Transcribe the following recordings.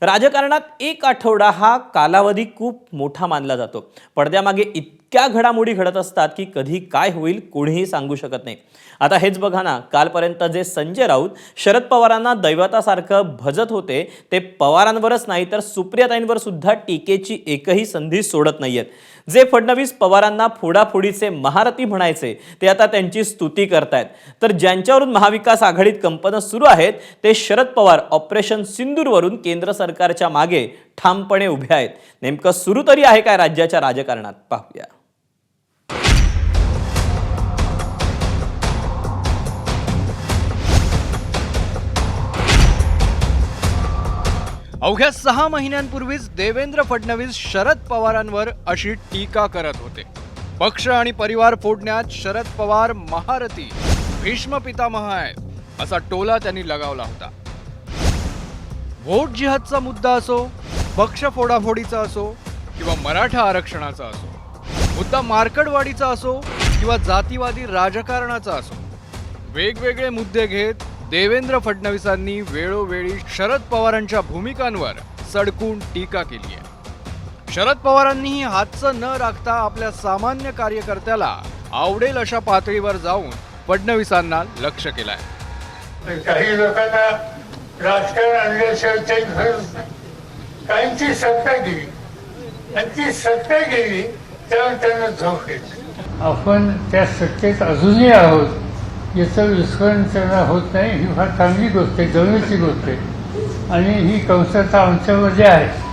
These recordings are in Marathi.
राजकारणात एक आठवडा हा कालावधी खूप मोठा मानला जातो. पडद्यामागे इतक्या घडामोडी घडत असतात की कधी काय होईल कोणीही सांगू शकत नाही. आता हेच बघा ना कालपर्यंत जे संजय राऊत शरद पवारांना दैवतासारखं भजत होते ते पवारांवरच नाही तर सुप्रियाताईंवर सुद्धा टीकेची एकही संधी सोडत नाहीयेत. जे फडणवीस पवारांना फोडाफोडीचे महारथी म्हणायचे ते आता त्यांची स्तुती करतायत. तर ज्यांच्यावरून महाविकास आघाडीत कंपनं सुरू आहेत ते शरद पवार ऑपरेशन सिंदूरवरून केंद्र सरकारच्या मागे ठामपणे उभे आहेत. नेमकं सुरू तरी आहे काय राज्याच्या राजकारणात? पाहूया. अवघ्या सहा महिन्यांपूर्वीच देवेंद्र फडणवीस शरद पवारांवर अशी टीका करत होते. पक्ष आणि परिवार फोडण्यात शरद पवार महारथी भीष्म पितामह आहेत असा टोला त्यांनी लगावला होता. व्होट जिहादचा मुद्दा असो पक्ष फोडाफोडीचा असो किंवा मराठा आरक्षणाचा असो मुद्दा मार्कडवाडीचा असो किंवा जातीवादी राजकारणाचा असो वेगवेगळे मुद्दे घेत देवेंद्र फडणवीसांनी वेळोवेळी शरद पवारांच्या भूमिकांवर सडकून टीका केली आहे. शरद पवारांनीही हातचं न राखता आपल्या सामान्य कार्यकर्त्याला आवडेल अशा पातळीवर जाऊन फडणवीसांना लक्ष केलंय. काही लोकांना राजकारण आणल्याशिवाय काहींची सत्ता गेली. आणि ती सत्ता गेली त्यावर त्यांना झोप येते. आपण त्या सत्तेत अजूनही आहोत. याचं विस्मरण त्यांना होत नाही ही फार चांगली गोष्ट आहे गरजेची गोष्ट आहे. आणि ही कंसाचा आमच्यामध्ये आहे.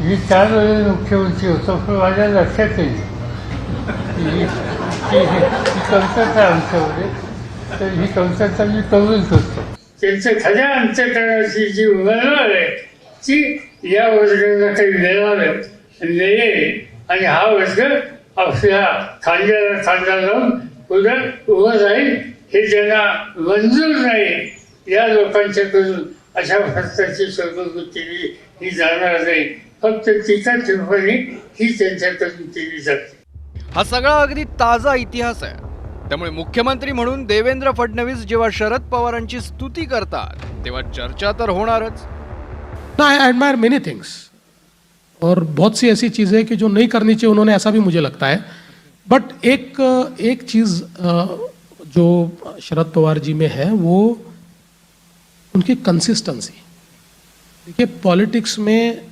मी चार वेळेस मुख्यमंत्री होतो पण माझ्या लक्षात येईल ही ही- आमच्यामध्ये तर ही कंसाचा मी कबूल करतो. त्यांचं खऱ्या अंत्यकरणाची जी उमेदवार आहे ती या वर्गाला काही मिळालं मिळेल आणि हा वर्ग आपल्या खांद्याला खांदा लावून उद्या उभं राहील. हे त्यांना मंजूर नाही या लोकांच्याकडून अशा भ्रष्टाची सर्वगुतीने ही जाणार नाही. फक्त टीका टिप्पणी ही त्यांच्याकडून केली जाते. हा सगळा अगदी ताजा इतिहास आहे. त्यामुळे मुख्यमंत्री म्हणून देवेंद्र फडणवीस जेव्हा शरद पवारांची स्तुती करतात तेव्हा चर्चा तर होणारच. ना आई एडमायर मेनी थिंग्स और बहुत सी ऐसी चीज़ें कि जो नहीं करनी चाहिए उन्होंने ऐसा भी मुझे लगता है. बट एक एक चीज़ जो शरद पवार जी में है, वो उनकी कंसिस्टेंसी देखिए पॉलिटिक्स में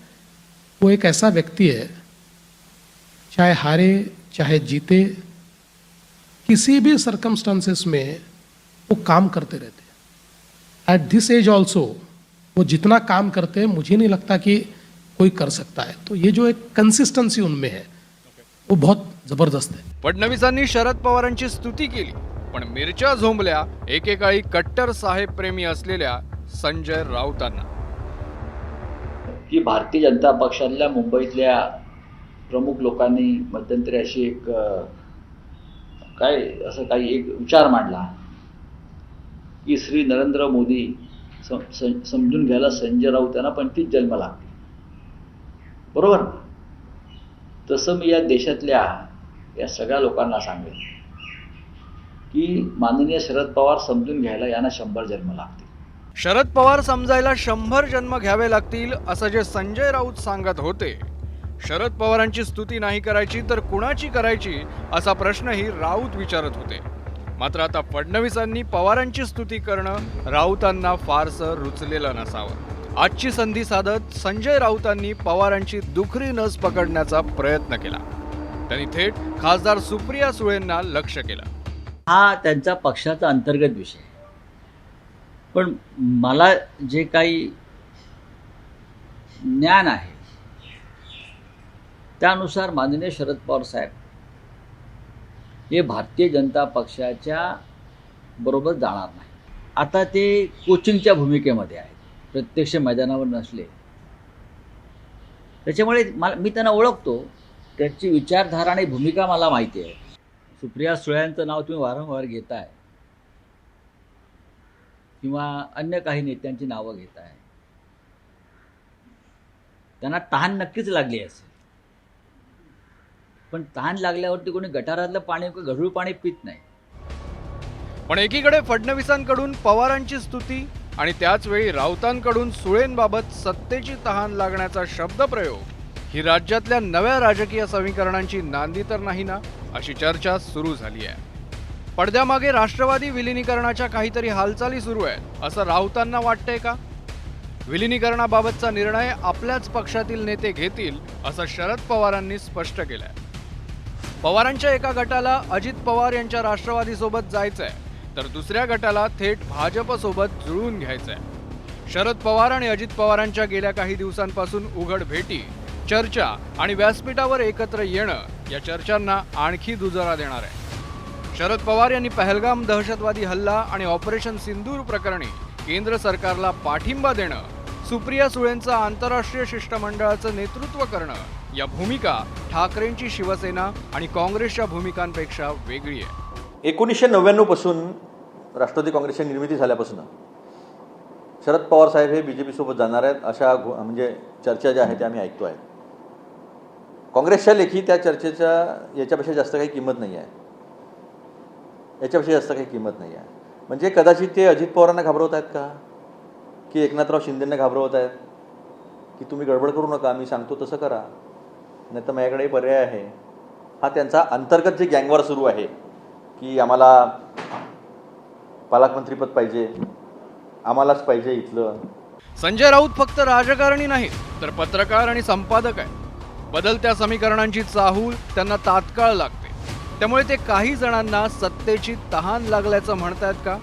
वो एक ऐसा व्यक्ति है, चाहे हारे, चाहे जीते, किसी भी सरकमस्टांसेस में वो काम करते रहते हैं। एट दिस एज ऑल्सो वो जितना काम करते हैं, मुझे नहीं लगता कि कोई कर सकता है। तो ये जो एक कंसिस्टेंसी उनमें है, वो बहुत ज़बरदस्त है। फडणवीसांनी शरद पवारांची स्तुती केली। पण मिरच्या झोंबल्या एकेकाळी कट्टर साहेब प्रेमी असलेल्या संजय राऊतांना. की भारतीय जनता पक्षातल्या मुंबईतल्या प्रमुख लोकांनी मध्यंतरी अशी एक काय असं काही एक विचार मांडला की श्री नरेंद्र मोदी समजून घ्यायला संजय राऊत यांना पंचवीस जन्म लागते बरोबर ना? तसं मी या देशातल्या या सगळ्या लोकांना सांगेन. की माननीय शरद पवार समजून घ्यायला यांना शंभर जन्म लागतील. शरद पवार समजायला शंभर जन्म घ्यावे लागतील असं जे संजय राऊत सांगत होते. शरद पवारांची स्तुती नाही करायची तर कुणाची करायची असा प्रश्नही राऊत विचारत होते. मात्र आता फडणवीसांनी पवारांची स्तुती करणं राऊतांना फारसं रुचलेलं नसावं. आजची संधी साधत संजय राऊतांनी पवारांची दुखरी नस पकडण्याचा प्रयत्न केला. त्यांनी थेट खासदार सुप्रिया सुळेंना लक्ष केलं. हा त्यांचा पक्षाचा अंतर्गत विषय आहे. पण मला जे काही ज्ञान आहे त्यानुसार माननीय शरद पवार साहेब हे भारतीय जनता पक्षाच्या बरोबर जाणार नाही. आता ते कोचिंगच्या भूमिकेमध्ये आहेत. प्रत्यक्ष मैदानावर नसले. त्याच्यामुळे मला मी त्यांना ओळखतो. त्याची विचारधारा आणि भूमिका मला माहिती आहे. सुप्रिया सुळ्यांचं नाव तुम्ही वारंवार घेताय. किंवा अन्य काही नेत्यांची नावं घेताय. त्यांना तहान नक्कीच लागली असेल. पण तहान लागल्यावरती कोणी गटारातलं पाणी गढूळ पाणी पित नाही. पण एकीकडे फडणवीसांकडून पवारांची स्तुती आणि त्याच वेळी राऊतांकडून सुळेंबाबत सत्तेची तहान लागण्याचा शब्दप्रयोग. ही राज्यातल्या नव्या राजकीय समीकरणांची नांदी तर नाही ना? अशी चर्चा सुरू झाली आहे. पडद्यामागे राष्ट्रवादी विलिनीकरणाच्या काहीतरी हालचाली सुरू आहेत असं राऊतांना वाटतंय का? विलिनीकरणाबाबतचा निर्णय आपल्याच पक्षातील नेते घेतील असं शरद पवारांनी स्पष्ट केलंय. पवारांच्या एका गटाला अजित पवार यांच्या राष्ट्रवादीसोबत जायचंय तर दुसऱ्या गटाला थेट भाजपसोबत जुळून घ्यायचंय. शरद पवार आणि अजित पवारांच्या गेल्या काही दिवसांपासून उघड भेटी चर्चा आणि व्यासपीठावर एकत्र येणं या चर्चांना आणखी दुजोरा देणार आहे. शरद पवार यांनी पहलगाम दहशतवादी हल्ला आणि ऑपरेशन सिंदूर प्रकरणी केंद्र सरकारला पाठिंबा देणं सुप्रिया सुळेंचं आंतरराष्ट्रीय शिष्टमंडळाचं नेतृत्व करणं या भूमिका ठाकरेंची शिवसेना आणि काँग्रेसच्या भूमिकांपेक्षा वेगळी आहे. एकोणीसशे नव्याण्णवपासून राष्ट्रवादी काँग्रेसची निर्मिती झाल्यापासून शरद पवार साहेब हे बी जे पीसोबत जाणार आहेत अशा म्हणजे चर्चा ज्या आहेत त्या आम्ही ऐकतो आहे. काँग्रेसच्या लेखी त्या चर्चेच्या याच्यापेक्षा जास्त काही किंमत नाही आहे. याच्यापेक्षा जास्त काही किंमत नाही आहे. म्हणजे कदाचित ते अजित पवारांना घाबरवत आहेत का? की एकनाथराव शिंदेंना घाबरवत आहेत? की तुम्ही गडबड करू नका मी सांगतो तसं करा. नाही तर माझ्याकडे पर्याय आहे. हा त्यांचा अंतर्गत जे गँगवार सुरू आहे की आम्हाला पालकमंत्रीपद पाहिजे आम्हालाच पाहिजे इथलं. संजय राऊत फक्त राजकारणी नाही तर पत्रकार आणि संपादक आहे बदलत्या समीकरणांची चाहूल त्यांना तात्काळ लागते. त्यामुळे ते काही जणांना सत्तेची तहान लागल्याचं म्हणतायत का?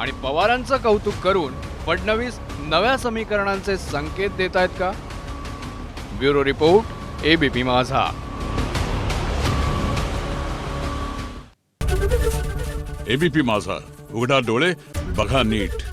आणि पवारांचं कौतुक करून फडणवीस नव्या समीकरणांचे संकेत देत आहेत का? Bureau report ABP Majha. ABP Majha. उघडा डोळे बघा नीट.